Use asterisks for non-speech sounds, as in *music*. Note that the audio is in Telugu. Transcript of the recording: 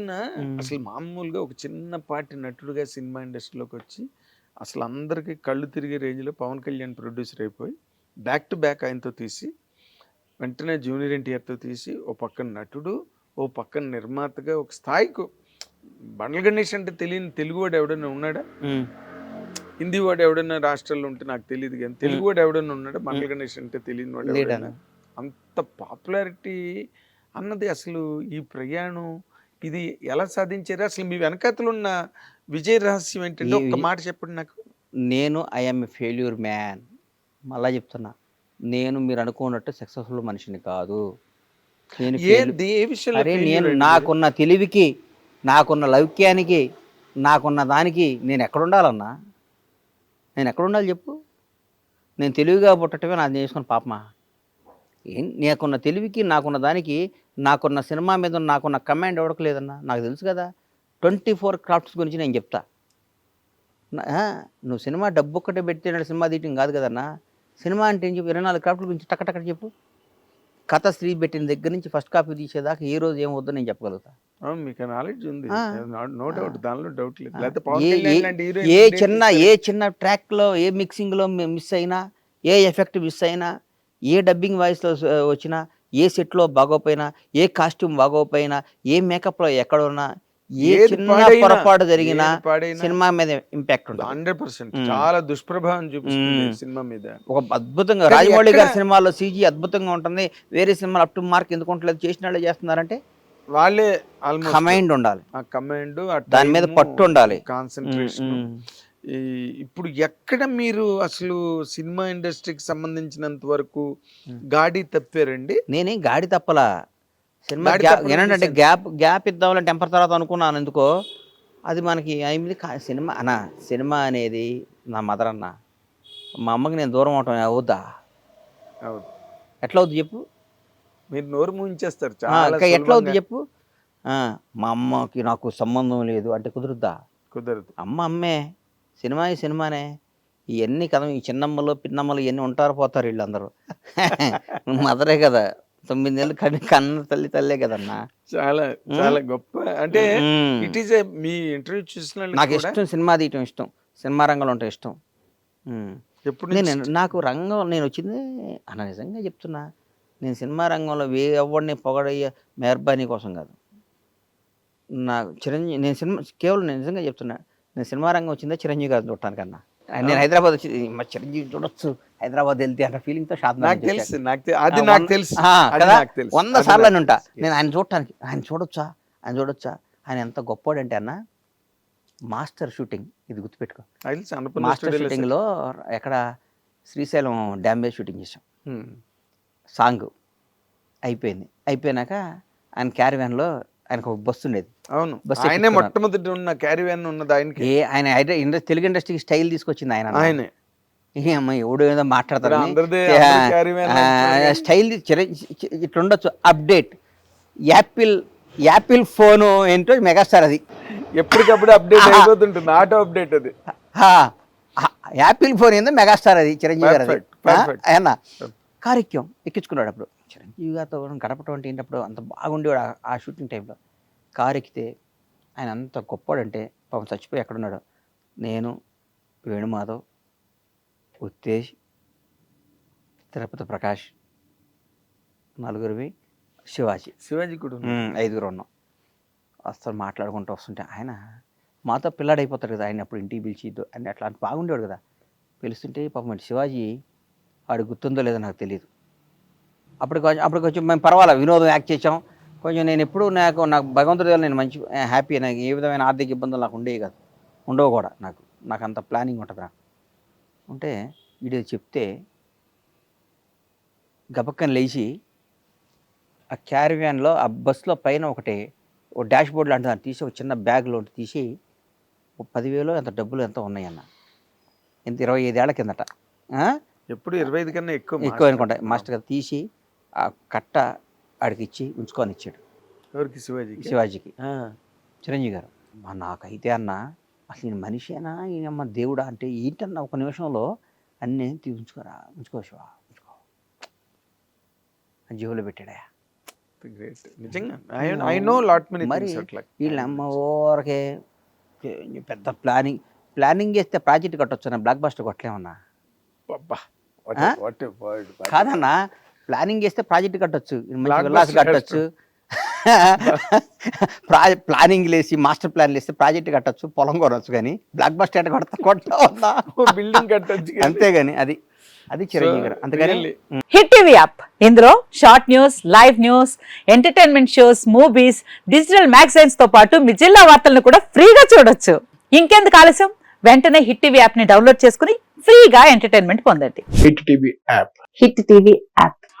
రోజున. అసలు మామూలుగా ఒక చిన్న పాటి నటుడుగా సినిమా ఇండస్ట్రీలోకి వచ్చి అసలు అందరికీ కళ్ళు తిరిగే రేంజ్లో పవన్ కళ్యాణ్ ప్రొడ్యూసర్ అయిపోయి బ్యాక్ టు బ్యాక్ ఆయనతో తీసి వెంటనే జూనియర్ ఎన్టీఆర్తో తీసి ఓ పక్కన నటుడు ఓ పక్కన నిర్మాతగా ఒక స్థాయికి బండ్ల గణేష్ అంటే తెలియని తెలుగువాడు ఎవడైనా ఉన్నాడా. హిందీ వాడు ఎవడైనా రాష్ట్రాల్లో ఉంటే నాకు తెలియదు కానీ తెలుగు వాడు ఎవడైనా ఉన్నాడా బండ్ల గణేష్ అంటే తెలియని వాడు? ఎవడైనా అంత పాపులారిటీ అన్నది అసలు ఈ ప్రయాణం ఇది ఎలా సాధించారు? అసలు మీ వెనకాతలు ఉన్న విజయ రహస్యం ఏంటంటే ఒక్క మాట చెప్పండి నాకు. నేను ఐఎమ్ ఎ ఫెయిల్యూర్ మ్యాన్. మళ్ళా చెప్తున్నా. నేను మీరు అనుకున్నట్టు సక్సెస్ఫుల్ మనిషిని కాదు. నేను ఏ విషయంలో నేను? నాకున్న తెలివికి నాకున్న లౌక్యానికి నాకున్న దానికి నేను ఎక్కడ ఉండాలన్నా? నేను ఎక్కడ ఉండాలి చెప్పు? నేను తెలివిగా పుట్టటమే నాకు చేసుకున్న పాపమా? నాకున్న తెలివికి నాకున్న దానికి నాకున్న సినిమా మీద నాకున్న కమాండ్ ఎవరికి లేదన్నా? నాకు తెలుసు కదా. ట్వంటీ ఫోర్ క్రాఫ్ట్స్ గురించి నేను చెప్తా. నువ్వు సినిమా డబ్బు ఒక్కటే పెడితే సినిమా తీయటం కాదు కదన్నా? సినిమా అంటే ఏం చెప్పు? ఇరవై నాలుగు క్రాఫ్ట్ల గురించి టక్క టక్క చెప్పు. కథ స్త్రీ పెట్టిన దగ్గర నుంచి ఫస్ట్ కాపీ తీసేదాకా ఏ రోజు ఏమవుద్దో నేను చెప్పగలుగుతా. మీకు నాలెడ్జ్ ఉంది. నో డౌట్ దానిలో డౌట్ లేదు. ఏ- చిన్న ఏ చిన్న ట్రాక్లో ఏ మిక్సింగ్లో మిస్ అయినా ఏ ఎఫెక్ట్ మిస్ అయినా ఏ డబ్బింగ్ వాయిస్లో వచ్చినా ఏ సెట్లో బాగోపోయినా ఏ కాస్ట్యూమ్ బాగోపోయినా ఏ మేకప్లో ఎక్కడున్నా ఏ చిన్న పొరపాటు జరిగినా సినిమా మీద ఇంపాక్ట్ ఉంటుంది. Hundred percent. చాలా దుష్ప్రభావం చూపిస్తుంది. సినిమా మీద. ఒక అద్భుతంగా రాజమౌళి గారి సినిమాలో సీజీ అద్భుతంగా ఉంటుంది. వేరే సినిమాలు అప్ టు మార్క్ ఎందుకు ఉండలేదు? చేసిన వాళ్ళే చేస్తున్నారంటే వాళ్ళే కమైండ్ ఉండాలి. ఆ కమాండ్ దాని మీద పట్టు ఉండాలి. కాన్సన్ట్రేషన్ ఇప్పుడు ఎక్కడ మీరు అసలు సినిమా ఇండస్ట్రీకి సంబంధించినంత వరకు. గాడి తప్పారండి? నేనేం గాడి తప్పలా. సినిమా గాడి గ్యాప్. గ్యాప్ గ్యాప్ ఇద్దామని టెంపర్ తర్వాత అనుకున్నాను ఎందుకో. అది మనకి అయింది సినిమా అన్న సినిమా అనేది నా మదర్ అన్న మా అమ్మకి నేను దూరం అవటం అవుద్దా. ఎట్లా అవుద్ది చెప్పు? మీరు నోరు ఇంకా ఎట్లా అవుద్ది. చెప్పు? మా అమ్మకి నాకు సంబంధం లేదు అంటే కుదురుద్దా? కుదరదు. అమ్మ అమ్మే. సినిమా ఈ సినిమానే. ఇవన్నీ కదా ఈ చిన్నమ్మలు పిన్నమ్మలు ఇవన్నీ ఉంటారు పోతారు వీళ్ళందరూ. *laughs* మదరే కదా తొమ్మిది నెలలు కని కన్న తల్లి తల్లే కదన్నా. చాలా చాలా గొప్ప అంటే. ఇట్ ఈస్ మీ ఇంటర్వ్యూ చూసిన నాకు ఇష్టం సినిమా తీయటం ఇష్టం సినిమా రంగంలో ఉంటే ఇష్టం. ఎప్పుడు నేను నాకు రంగం నేను వచ్చింది అన్న నిజంగా చెప్తున్నా నేను సినిమా రంగంలో ఏ ఎవరిని పొగడయ్యే మెహర్బానీ కోసం కాదు. నాకు చిరంజీవి నేను సినిమా కేవలం నేను నిజంగా చెప్తున్నా నేను సినిమా రంగం వచ్చిందే చిరంజీవి గారిని చూడటానికన్నా? నేను హైదరాబాద్ వచ్చి మా చిరంజీవి చూడొచ్చు హైదరాబాద్ వెళ్తే అన్న ఫీలింగ్తో షాద్ నాకు తెలుసు నాకు తె- అది నాకు తెలుసు అది నాకు తెలుసు వంద సార్లు అని ఉంటా. నేను ఆయన చూడటానికి ఆయన చూడొచ్చా? ఆయన చూడొచ్చా? ఆయన ఎంత గొప్పోడంటే అన్న మాస్టర్ షూటింగ్ ఇది గుర్తుపెట్టుకో. మాస్టర్ షూటింగ్లో ఎక్కడ శ్రీశైలం డ్యామ్ మీద షూటింగ్ చేసాం. సాంగ్ అయిపోయింది. అయిపోయినాక ఆయన క్యారివ్యాన్లో ఆయనకు ఒక బస్సు ఉండేది. అవును. బస్ ఆయనే. మొట్టమొదటి ఉన్న క్యారీ వ్యాన్ ఉన్నది ఆయనకి. ఏ ఆయన తెలుగు ఇండస్ట్రీకి స్టైల్ తీసుకొచ్చింది ఆయన. ఆయనే. ఏ అమ్మ ఎవడు ఏదో మాట్లాడతారు. స్టైల్ ఇట్లా ఉండొచ్చు. అప్డేట్. యాపిల్ యాపిల్ ఫోన్ ఏంటో మెగాస్టార్ అది. ఎప్పటికప్పుడు అప్డేట్ అయిపోతుంటుంది. ఆటో అప్డేట్ అది. యాపిల్ ఫోన్ ఏందో మెగాస్టార్ అది చిరంజీవి గారు అది కారెక్యం ఎక్కించుకున్నాడు అప్పుడు. చిరంజీవి గారితో గడపటం అంటే ఏంటప్పుడు అంత బాగుండేవాడు ఆ- షూటింగ్ టైంలో. కారు ఎక్కితే ఆయన అంత గొప్పవాడంటే పాపం చచ్చిపోయి ఎక్కడున్నాడు? నేను వేణుమాధవ్ ఉత్తేజ్ తిరుపతి ప్రకాష్ నలుగురివి శివాజీ. శివాజీ కూడా ఐదుగురు ఉన్నాం. అసలు మాట్లాడుకుంటూ వస్తుంటే ఆయన మాతో పిల్లాడు అయిపోతాడు కదా ఆయన అప్పుడు ఇంటికి పిలిచి అని అట్లా బాగుండేవాడు కదా. పిలుస్తుంటే పాపం శివాజీ వాడు గుర్తుందో లేదో నాకు తెలియదు అప్పుడు కొంచెం అప్పుడు కొంచెం మేము పర్వాలేదు వినోదం యాక్ట్ చేసాం కొంచెం నేను ఎప్పుడు నాకు నాకు భగవంతుడి వల్ల నేను మంచి హ్యాపీ నాకు ఏ విధమైన ఆర్థిక ఇబ్బందులు నాకు ఉండేవి కాదు. ఉండవు కూడా నాకు. నాకు అంత ప్లానింగ్ ఉంటుంది నాకు. ఉంటే వీడియో చెప్తే గబక్కని లేచి ఆ క్యారివ్యాన్లో ఆ బస్సులో పైన ఒకటి ఓ డాష్ బోర్డ్ లాంటిది దాన్ని తీసి ఒక చిన్న బ్యాగ్లో తీసి ఒక పదివేలు ఎంత డబ్బులు ఎంత ఉన్నాయన్న. ఇంత ఇరవై ఐదేళ్ళ కిందట? ఎప్పుడు ఇరవై ఐదు కన్నా ఎక్కువ ఎక్కువ అనుకుంటా. మాస్టర్ గారు తీసి ఆ కట్ట ఆడికి ఇచ్చి ఉంచుకొని ఇచ్చాడు. ఎవరికి? శివాజీకి? శివాజీకి. చిరంజీవి గారు. మా నాకైతే అన్న అసలు ఈయన మనిషేనా ఈయనమ్మ దేవుడా అంటే ఏంటన్న ఒక నిమిషంలో అన్నీ తీ ఉంచుకోరా ఉంచుకో శివ ఉంచుకో. జేబులో పెట్టాడా. మరి వీళ్ళ అమ్మ ఊరకే పెద్ద ప్లానింగ్ ప్లానింగ్ చేస్తే ప్రాజెక్ట్ కట్టొచ్చు బ్లాక్ బస్టర్ కొట్టలేమన్నా? కాదన్నా ప్లానింగ్ చేస్తే ప్రాజెక్ట్ కట్టొచ్చు. విల్లాస్ కట్టొచ్చు. *laughs* ప్రా ప్లానింగ్ లేసి మాస్టర్ ప్లాన్ లేస్తే ప్రాజెక్ట్ కట్టొచ్చు పొలం కొనొచ్చు కానీ బ్లాక్ బస్టర్ కొడతా కొట్టా బిల్డింగ్ కట్టొచ్చు కానీ. అంతేగాని అది అది చిరంజీవి గారు. అంతేగాని. Hit TV app. ఇందులో short news live news entertainment shows movies digital మ్యాగజైన్స్తో పాటు మీ జిల్లా వార్తలను కూడా ఫ్రీగా చూడొచ్చు. ఇంకెందుకు ఆలస్యం? వెంటనే హిట్ టీవీ యాప్ని డౌన్లోడ్ చేసుకుని ఫ్రీగా ఎంటర్టైన్మెంట్ పొందండి. Hit TV app. Hit TV app.